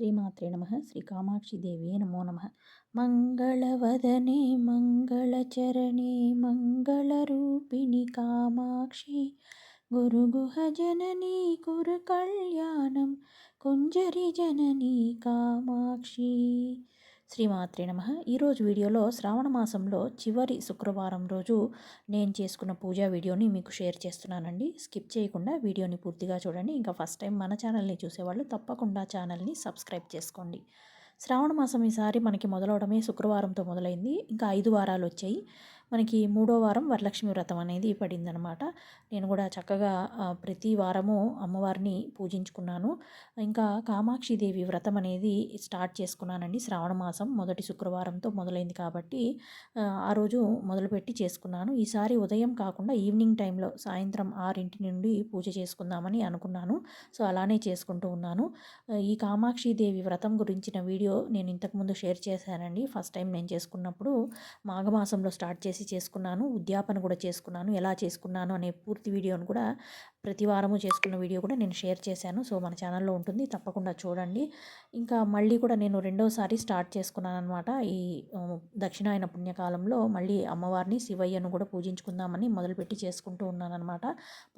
శ్రీమాత్రే నమ శ్రీ కామాక్షిదేవి నమో నమ మంగళవదనే మంగళచరణే మంగళరూపిణి కామాక్షి గురుగుహ జననీ కురు కళ్యాణం కుంజరి జననీ కామాక్షి శ్రీమాత్రే నమ. ఈరోజు వీడియోలో శ్రావణ మాసంలో చివరి శుక్రవారం రోజు నేను చేసుకున్న పూజా వీడియోని మీకు షేర్ చేస్తున్నానండి. స్కిప్ చేయకుండా వీడియోని పూర్తిగా చూడండి. ఇంకా ఫస్ట్ టైం మన ఛానల్ని చూసేవాళ్ళు తప్పకుండా ఛానల్ని సబ్స్క్రైబ్ చేసుకోండి. శ్రావణ మాసం ఈసారి మనకి మొదలవడమే శుక్రవారంతో మొదలైంది. ఇంకా ఐదు వారాలు వచ్చాయి. మనకి మూడో వారం వరలక్ష్మి వ్రతం అనేది పడిందనమాట నేను కూడా చక్కగా ప్రతి వారము అమ్మవారిని పూజించుకున్నాను. ఇంకా కామాక్షిదేవి వ్రతం అనేది స్టార్ట్ చేసుకున్నానండి. శ్రావణ మాసం మొదటి శుక్రవారంతో మొదలైంది కాబట్టి ఆ రోజు మొదలుపెట్టి చేసుకున్నాను. ఈసారి ఉదయం కాకుండా ఈవినింగ్ టైంలో సాయంత్రం ఆరింటి నుండి పూజ చేసుకుందామని అనుకున్నాను. సో అలానే చేసుకుంటూ ఉన్నాను. ఈ కామాక్షిదేవి వ్రతం గురించిన వీడియో నేను ఇంతకుముందు షేర్ చేశానండి. ఫస్ట్ టైం నేను చేసుకున్నప్పుడు మాఘమాసంలో స్టార్ట్ చేసి చేసి చేసుకున్నాను ఉద్యాపన కూడా చేసుకున్నాను ఎలా చేసుకున్నాను అనే పూర్తి వీడియోను కూడా ప్రతి వారము చేసుకున్న వీడియో కూడా నేను షేర్ చేశాను. సో మన ఛానల్లో ఉంటుంది. తప్పకుండా చూడండి. ఇంకా మళ్ళీ కూడా నేను రెండోసారి స్టార్ట్ చేసుకున్నాను అనమాట ఈ దక్షిణాయన పుణ్యకాలంలో మళ్ళీ అమ్మవారిని శివయ్యను కూడా పూజించుకుందామని మొదలుపెట్టి చేసుకుంటూ ఉన్నానమాట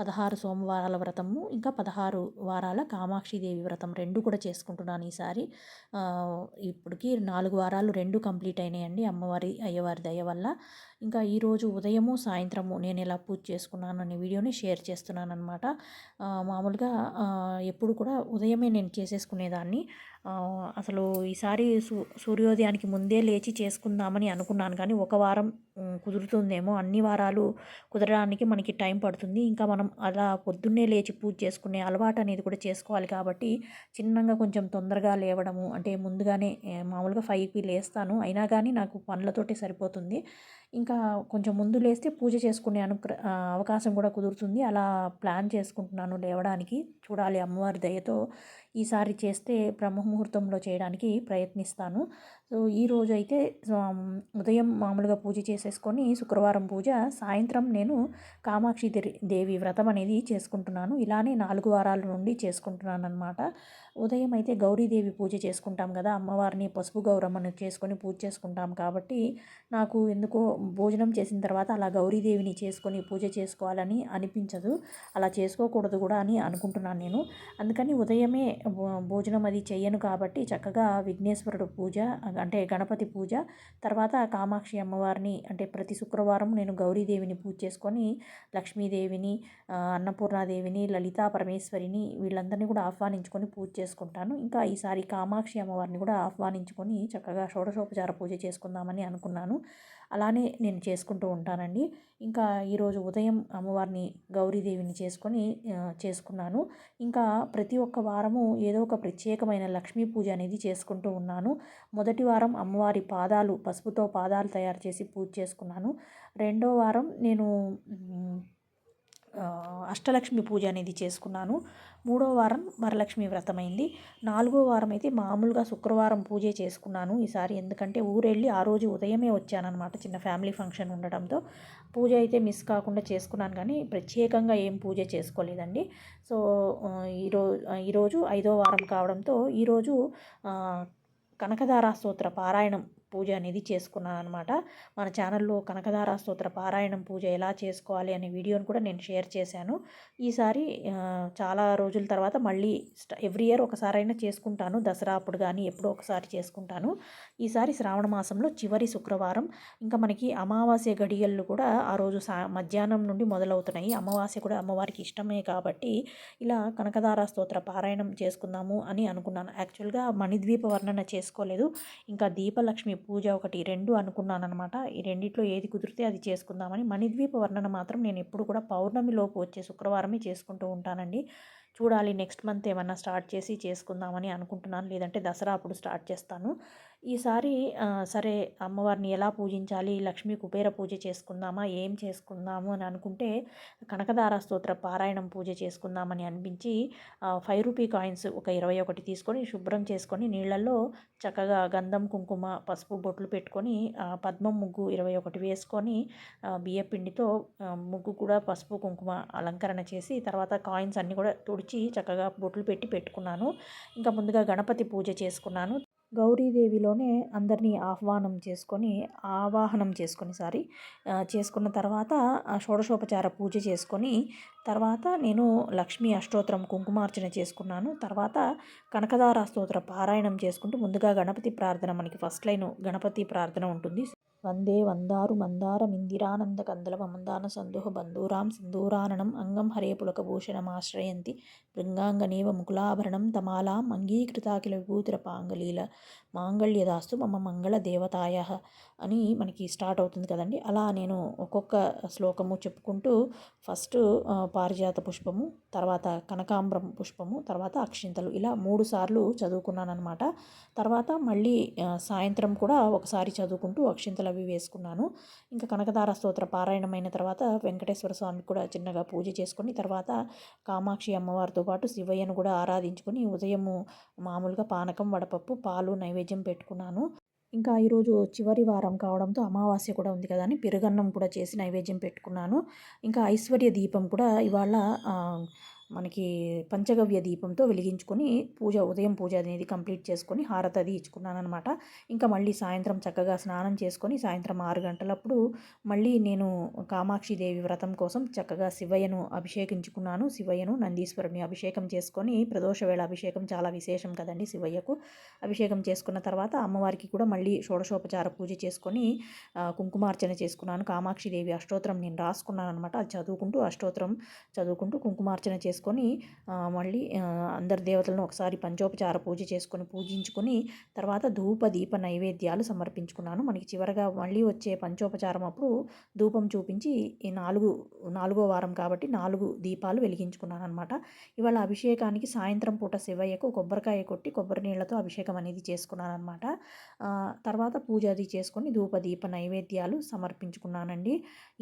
పదహారు సోమవారాల వ్రతము ఇంకా పదహారు వారాల కామాక్షిదేవి వ్రతం రెండు కూడా చేసుకుంటున్నాను ఈసారి. ఇప్పటికి నాలుగు వారాలు రెండు కంప్లీట్ అయినాయండి అమ్మవారి అయ్యవారి దయ వల్ల. ఇంకా ఈరోజు ఉదయము సాయంత్రము నేను ఎలా పూజ చేసుకున్నాను అనే వీడియోని షేర్ చేస్తున్నాను అనమాట మామూలుగా ఎప్పుడు కూడా ఉదయమే నేను చేసేసుకునేదాన్ని. అసలు ఈసారి సూ సూర్యోదయానికి ముందే లేచి చేసుకుందామని అనుకున్నాను. కానీ ఒక వారం కుదురుతుందేమో. అన్ని వారాలు కుదరడానికి మనకి టైం పడుతుంది. ఇంకా మనం అలా పొద్దున్నే లేచి పూజ చేసుకునే అలవాటు అనేది కూడా చేసుకోవాలి కాబట్టి చిన్నగా కొంచెం తొందరగా లేవడము అంటే ముందుగానే మామూలుగా ఫైవ్కి లేస్తాను. అయినా కానీ నాకు పనులతోటే సరిపోతుంది. ఇంకా కొంచెం ముందు లేస్తే పూజ చేసుకునే అను అవకాశం కూడా కుదురుతుంది. అలా ప్లాన్ చేసుకుంటున్నాను లేవడానికి. చూడాలి అమ్మవారి దయతో ఈసారి చేస్తే బ్రహ్మముహూర్తంలో చేయడానికి ప్రయత్నిస్తాను. సో ఈరోజు అయితే ఉదయం మామూలుగా పూజ చేసేసుకొని శుక్రవారం పూజ సాయంత్రం నేను కామాక్షి దేవి వ్రతం అనేది చేసుకుంటున్నాను. ఇలానే నాలుగు వారాల నుండి చేసుకుంటున్నాను అనమాట ఉదయం అయితే గౌరీదేవి పూజ చేసుకుంటాం కదా అమ్మవారిని పసుపు గౌరమ్మను చేసుకొని పూజ చేసుకుంటాం కాబట్టి నాకు ఎందుకో భోజనం చేసిన తర్వాత అలా గౌరీదేవిని చేసుకొని పూజ చేసుకోవాలని అనిపించదు. అలా చేసుకోకూడదు కూడా అని అనుకుంటున్నాను నేను. అందుకని ఉదయమే భోజనం అది చెయ్యను కాబట్టి చక్కగా విఘ్నేశ్వరుడు పూజ అంటే గణపతి పూజ. తర్వాత కామాక్షి అమ్మవారిని అంటే ప్రతి శుక్రవారం నేను గౌరీదేవిని పూజ చేసుకొని లక్ష్మీదేవిని అన్నపూర్ణాదేవిని లలితా పరమేశ్వరిని వీళ్ళందరినీ కూడా ఆహ్వానించుకొని పూజ చేసుకుంటాను. ఇంకా ఈసారి కామాక్షి అమ్మవారిని కూడా ఆహ్వానించుకొని చక్కగా షోడశోపచార పూజ చేసుకుందామని అనుకున్నాను. అలానే నేను చేసుకుంటూ ఉంటానండి. ఇంకా ఈరోజు ఉదయం అమ్మవారిని గౌరీదేవిని చేసుకొని చేసుకున్నాను. ఇంకా ప్రతి ఒక్క వారము ఏదో ఒక ప్రత్యేకమైన లక్ష్మీ పూజ అనేది చేసుకుంటూ ఉన్నాను. మొదటి వారం అమ్మవారి పాదాలు పసుపుతో పాదాలు తయారు చేసి పూజ చేసుకున్నాను. రెండో వారం నేను అష్టలక్ష్మి పూజ అనేది చేసుకున్నాను. మూడో వారం వరలక్ష్మి వ్రతమైంది. నాలుగో వారం అయితే మామూలుగా శుక్రవారం పూజ చేసుకున్నాను ఈసారి. ఎందుకంటే ఊరెళ్ళి ఆ రోజు ఉదయమే వచ్చానమాట చిన్న ఫ్యామిలీ ఫంక్షన్ ఉండడంతో పూజ అయితే మిస్ కాకుండా చేసుకున్నాను కానీ ప్రత్యేకంగా ఏం పూజ చేసుకోలేదండి. సో ఈరోజు ఈరోజు ఐదో వారం కావడంతో ఈరోజు కనకదారా స్తోత్ర పారాయణం పూజ అనేది చేసుకున్నాను అనమాట మన ఛానల్లో కనకదార స్తోత్ర పారాయణం పూజ ఎలా చేసుకోవాలి అనే వీడియోని కూడా నేను షేర్ చేశాను. ఈసారి చాలా రోజుల తర్వాత మళ్ళీ ఎవ్రీ ఇయర్ ఒకసారైనా చేసుకుంటాను. దసరా అప్పుడు కానీ ఎప్పుడో ఒకసారి చేసుకుంటాను. ఈసారి శ్రావణ మాసంలో చివరి శుక్రవారం. ఇంకా మనకి అమావాస్య గడియలు కూడా ఆ రోజు సా మధ్యాహ్నం నుండి మొదలవుతున్నాయి. అమావాస్య కూడా అమ్మవారికి ఇష్టమే కాబట్టి ఇలా కనకదార స్తోత్ర పారాయణం చేసుకుందాము అని అనుకున్నాను. యాక్చువల్గా మణిద్వీప వర్ణన చేసుకోలేదు. ఇంకా దీపలక్ష్మి పూజ ఒకటి రెండు అనుకున్నాను అనమాట ఈ రెండిట్లో ఏది కుదిరితే అది చేసుకుందామని మణిద్వీప వర్ణన మాత్రం నేను ఎప్పుడు కూడా పౌర్ణమిలోపు వచ్చే శుక్రవారమే చేసుకుంటూ ఉంటానండి. చూడాలి నెక్స్ట్ మంత్ ఏమన్నా స్టార్ట్ చేసి చేసుకుందామని అనుకుంటున్నాను. లేదంటే దసరా అప్పుడు స్టార్ట్ చేస్తాను. ఈసారి సరే అమ్మవారిని ఎలా పూజించాలి లక్ష్మీ కుబేర పూజ చేసుకుందామా ఏం చేసుకుందాము అని అనుకుంటే కనకదార స్తోత్ర పారాయణం పూజ చేసుకుందామని అనిపించి ఫైవ్ రూపీ కాయిన్స్ ఒక ఇరవై ఒకటి తీసుకొని శుభ్రం చేసుకొని నీళ్ళల్లో చక్కగా గంధం కుంకుమ పసుపు బొట్లు పెట్టుకొని పద్మం ముగ్గు ఇరవై ఒకటి వేసుకొని బియ్యపిండితో ముగ్గు కూడా పసుపు కుంకుమ అలంకరణ చేసి తర్వాత కాయిన్స్ అన్నీ కూడా తుడిచి చక్కగా బొట్లు పెట్టి పెట్టుకున్నాను. ఇంకా ముందుగా గణపతి పూజ చేసుకున్నాను. గౌరీదేవిలోనే అందరినీ ఆహ్వానం చేసుకొని ఆవాహనం చేసుకొని సారీ చేసుకున్న తర్వాత షోడశోపచార పూజ చేసుకొని తర్వాత నేను లక్ష్మీ అష్టోత్తరం కుంకుమార్చన చేసుకున్నాను. తర్వాత కనకదార స్తోత్ర పారాయణం చేసుకుంటూ ముందుగా గణపతి ప్రార్థన మనకి ఫస్ట్ లైన్ గణపతి ప్రార్థన ఉంటుంది. వందే వందారు మందార మిందిరానంద కందలవ కందలవమందాన సందుహ బంధూరాం సింధూరాననం అంగం హరే పులకభూషణమాశ్రయంతి బృంగాంగనేవ ముకులాభరణం తమాలాం అంగీకృతాకిల విభూతిరపాంగలీల మాంగళ్యదాస్తు మమ మంగళ దేవతాయ అని మనకి స్టార్ట్ అవుతుంది కదండి. అలా నేను ఒక్కొక్క శ్లోకము చెప్పుకుంటూ ఫస్ట్ పారిజాత పుష్పము తర్వాత కనకాంబరం పుష్పము తర్వాత అక్షింతలు. ఇలా మూడు సార్లు చదువుకున్నాను అనమాట తర్వాత మళ్ళీ సాయంత్రం కూడా ఒకసారి చదువుకుంటూ అక్షింతలు అవి వేసుకున్నాను. ఇంకా కనకదార స్తోత్ర పారాయణమైన తర్వాత వెంకటేశ్వర స్వామికి కూడా చిన్నగా పూజ చేసుకుని తర్వాత కామాక్షి అమ్మవారితో పాటు శివయ్యను కూడా ఆరాధించుకొని ఉదయము మామూలుగా పానకం వడపప్పు పాలు నైవేద్యం పెట్టుకున్నాను. ఇంకా ఈరోజు చివరి వారం కావడంతో అమావాస్య కూడా ఉంది కదా అని పెరుగన్నం కూడా చేసి నైవేద్యం పెట్టుకున్నాను. ఇంకా ఐశ్వర్య దీపం కూడా ఇవాళ మనకి పంచగవ్య దీపంతో వెలిగించుకొని పూజ ఉదయం పూజ అనేది కంప్లీట్ చేసుకొని హారతి అది ఇచ్చుకున్నాను అనమాట ఇంకా మళ్ళీ సాయంత్రం చక్కగా స్నానం చేసుకొని సాయంత్రం ఆరు గంటలప్పుడు మళ్ళీ నేను కామాక్షి దేవి వ్రతం కోసం చక్కగా శివయ్యను అభిషేకించుకున్నాను. శివయ్యను నందీశ్వరుని అభిషేకం చేసుకొని ప్రదోష వేళ అభిషేకం చాలా విశేషం కదండి శివయ్యకు. అభిషేకం చేసుకున్న తర్వాత అమ్మవారికి కూడా మళ్ళీ షోడశోపచార పూజ చేసుకొని కుంకుమార్చన చేసుకున్నాను. కామాక్షి దేవి అష్టోత్తరం నేను రాసుకున్నాను అనమాట అది చదువుకుంటూ అష్టోత్తరం చదువుకుంటూ కుంకుమార్చన చేసుకుని చేసుకొని మళ్ళీ అందరి దేవతలను ఒకసారి పంచోపచార పూజ చేసుకొని పూజించుకొని తర్వాత ధూప దీప నైవేద్యాలు సమర్పించుకున్నాను. మనకి చివరగా మళ్ళీ వచ్చే పంచోపచారం అప్పుడు ధూపం చూపించి ఈ నాలుగు నాలుగో వారం కాబట్టి నాలుగు దీపాలు వెలిగించుకున్నాను అనమాట ఇవాళ అభిషేకానికి సాయంత్రం పూట శివయ్యకు కొబ్బరికాయ కొట్టి కొబ్బరి నీళ్ళతో అభిషేకం అనేది చేసుకున్నాను అనమాట తర్వాత పూజ అది చేసుకొని ధూప దీప నైవేద్యాలు సమర్పించుకున్నానండి.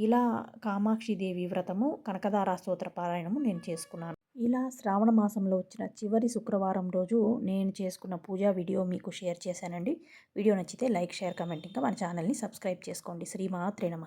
ఇలా కామాక్షి దేవి వ్రతము కనకదారా స్తోత్ర పారాయణము నేను చేసుకున్నాను. ఇలా శ్రావణ మాసంలో వచ్చిన చివరి శుక్రవారం రోజు నేను చేసుకున్న పూజా వీడియో మీకు షేర్ చేశానండి. వీడియో నచ్చితే లైక్ షేర్ కమెంట్. ఇంకా మన ఛానల్ని సబ్స్క్రైబ్ చేసుకోండి. శ్రీమాత్రే నమ.